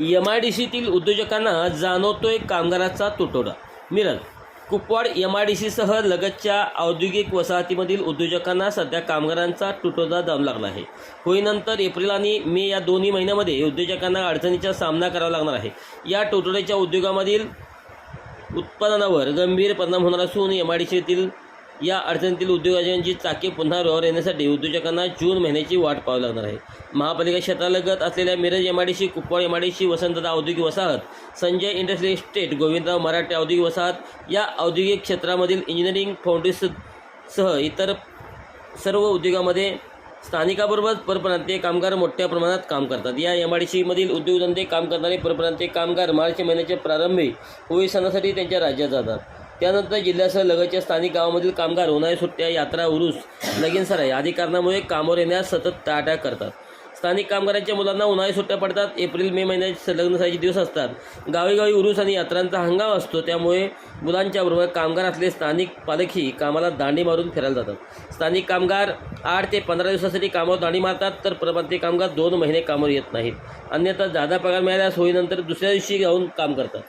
M I D सीतील उद्योजकांना जाणवतोय कामगाराचा तुटवडा. Miraj Kupwad M I D सीसह लगतच्या औद्योगिक वसाहतीमधील उद्योजकांना सध्या कामगारांचा तुटवडा जाणू लागला आहे. होईनंतर एप्रिल आणि मे या दोन्ही महिन्यामध्ये उद्योजकांना अडचणीचा सामना करावा लागणार आहे. या तुटवड्याच्या उद्योगामधील उत्पादनावर गंभीर परिणाम होणार असून एम आय डी सीतील या अडचणीतील उद्योगांची चाके पुन्हा रोवर येण्यासाठी उद्योजकांना जून महिन्याची वाट पाहावी लागणार आहे. महापालिका क्षेत्रालगत असलेल्या Miraj M I Kupwad M Vasantdada औद्योगिक वसाहत संजय इंडस्ट्रियल इस्टेट गोविंदराव मराठे औद्योगिक वसाहत या औद्योगिक क्षेत्रामधील इंजिनिअरिंग फाउंडेशनसह इतर सर्व उद्योगामध्ये स्थानिकाबरोबर परप्रांतीय कामगार मोठ्या प्रमाणात काम करतात. या एम आय डी सीमधील उद्योगधंदे काम करणारे परप्रांतीय कामगार मार्च महिन्याच्या प्रारंभी होळी सणासाठी त्यांच्या राज्यात जातात. त्यानंतर जिल्ह्यासह लगतच्या स्थानिक गावामधील कामगार उन्हाळी सुट्ट्या यात्रा उरूस लगीन सराई आदी कारणामुळे कामावर येण्यास सतत टाळाटाळ करतात. स्थानिक कामगारांच्या मुलांना उन्हाळी सुट्ट्या पडतात. एप्रिल मे महिन्यात लग्न सराईचे दिवस असतात. गावीगावी उरूस आणि यात्रांचा हंगाम असतो. त्यामुळे मुलांच्या बरोबर कामगार असले स्थानिक पालकही कामाला दांडी मारून फिरायला जातात. स्थानिक कामगार आठ ते पंधरा दिवसासाठी कामावर दांडी मारतात तर परप्रांतीय कामगार दोन महिने कामावर येत नाहीत. अन्यथा जादा पगार मिळाल्यास होईनंतर दुसऱ्या दिवशी जाऊन काम करतात.